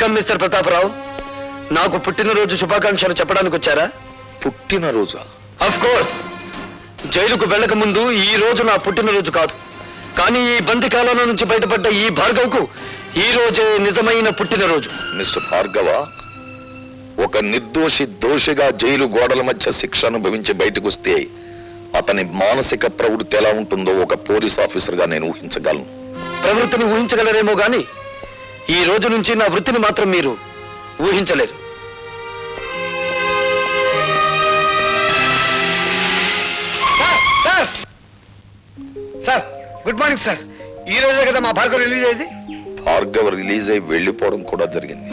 Mister Pratap Rao. నాకు పుట్టినరోజు శుభాకాంక్షలు చెప్పడానికి వచ్చారా? పుట్టినరోజా? అఫ్ కోర్స్ జైలుకు వెళ్ళక ముందు ఈ రోజు నా పుట్టినరోజు కాదు. కానీ ఈ బందికాలం నుంచి బయటపడ్డ ఈ భార్గవ్కు ఈ రోజే నిజమైన పుట్టినరోజు. మిస్టర్ భార్గవ ఒక నిర్దోషి దోషిగా జైలు గోడల మధ్య శిక్ష అనుభవించి బయటకు వస్తే అతని మానసిక ప్రవృత్తి ఎలా ఉంటుందో ఒక పోలీస్ ఆఫీసర్గా నేను ఊహించగలను. ప్రవృత్తిని ఊహించగలరేమో గాని ఈ రోజు నుంచి నా వృత్తిని మాత్రం మీరు ఊహించలేరు. Sir good morning sir. ఈ రోజే కదా మా భార్గవ రిలీజ్ అయింది భార్గవ రిలీజ్ అయి వెళ్ళిపోవడం కూడా జరిగింది.